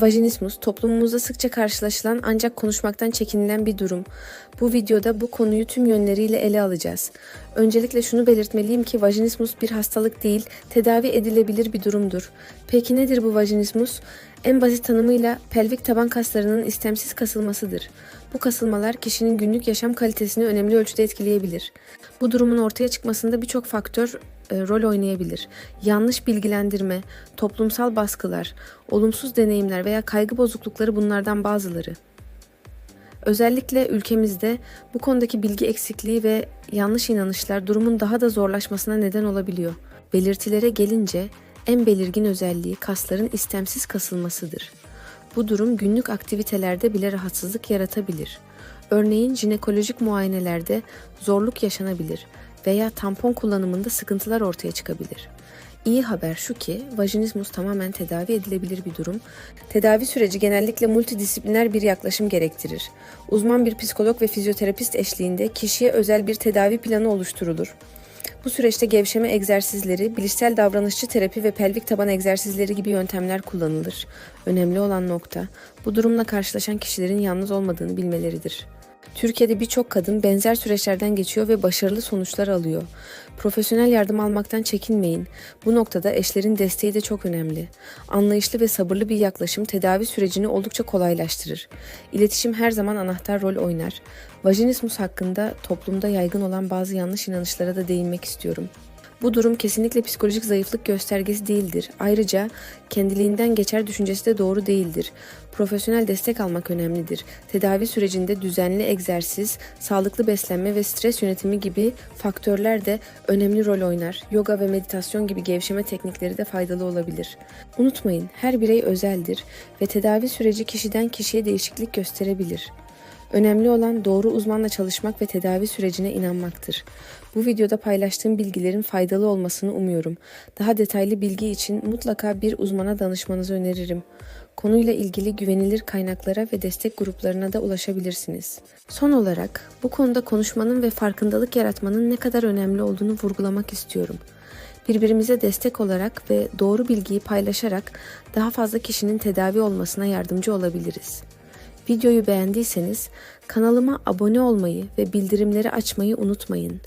Vajinismus toplumumuzda sıkça karşılaşılan ancak konuşmaktan çekinilen bir durum. Bu videoda bu konuyu tüm yönleriyle ele alacağız. Öncelikle şunu belirtmeliyim ki vajinismus bir hastalık değil, tedavi edilebilir bir durumdur. Peki nedir bu vajinismus? En basit tanımıyla pelvik taban kaslarının istemsiz kasılmasıdır. Bu kasılmalar kişinin günlük yaşam kalitesini önemli ölçüde etkileyebilir. Bu durumun ortaya çıkmasında birçok faktör rol oynayabilir. Yanlış bilgilendirme, toplumsal baskılar, olumsuz deneyimler veya kaygı bozuklukları bunlardan bazıları. Özellikle ülkemizde bu konudaki bilgi eksikliği ve yanlış inanışlar durumun daha da zorlaşmasına neden olabiliyor. Belirtilere gelince en belirgin özelliği kasların istemsiz kasılmasıdır. Bu durum günlük aktivitelerde bile rahatsızlık yaratabilir. Örneğin jinekolojik muayenelerde zorluk yaşanabilir veya tampon kullanımında sıkıntılar ortaya çıkabilir. İyi haber şu ki vajinismus tamamen tedavi edilebilir bir durum. Tedavi süreci genellikle multidisipliner bir yaklaşım gerektirir. Uzman bir psikolog ve fizyoterapist eşliğinde kişiye özel bir tedavi planı oluşturulur. Bu süreçte gevşeme egzersizleri, bilişsel davranışçı terapi ve pelvik taban egzersizleri gibi yöntemler kullanılır. Önemli olan nokta, bu durumla karşılaşan kişilerin yalnız olmadığını bilmeleridir. Türkiye'de birçok kadın benzer süreçlerden geçiyor ve başarılı sonuçlar alıyor. Profesyonel yardım almaktan çekinmeyin. Bu noktada eşlerin desteği de çok önemli. Anlayışlı ve sabırlı bir yaklaşım tedavi sürecini oldukça kolaylaştırır. İletişim her zaman anahtar rol oynar. Vajinismus hakkında toplumda yaygın olan bazı yanlış inanışlara da değinmek istiyorum. Bu durum kesinlikle psikolojik zayıflık göstergesi değildir. Ayrıca kendiliğinden geçer düşüncesi de doğru değildir. Profesyonel destek almak önemlidir. Tedavi sürecinde düzenli egzersiz, sağlıklı beslenme ve stres yönetimi gibi faktörler de önemli rol oynar. Yoga ve meditasyon gibi gevşeme teknikleri de faydalı olabilir. Unutmayın, her birey özeldir ve tedavi süreci kişiden kişiye değişiklik gösterebilir. Önemli olan doğru uzmanla çalışmak ve tedavi sürecine inanmaktır. Bu videoda paylaştığım bilgilerin faydalı olmasını umuyorum. Daha detaylı bilgi için mutlaka bir uzmana danışmanızı öneririm. Konuyla ilgili güvenilir kaynaklara ve destek gruplarına da ulaşabilirsiniz. Son olarak bu konuda konuşmanın ve farkındalık yaratmanın ne kadar önemli olduğunu vurgulamak istiyorum. Birbirimize destek olarak ve doğru bilgiyi paylaşarak daha fazla kişinin tedavi olmasına yardımcı olabiliriz. Videoyu beğendiyseniz kanalıma abone olmayı ve bildirimleri açmayı unutmayın.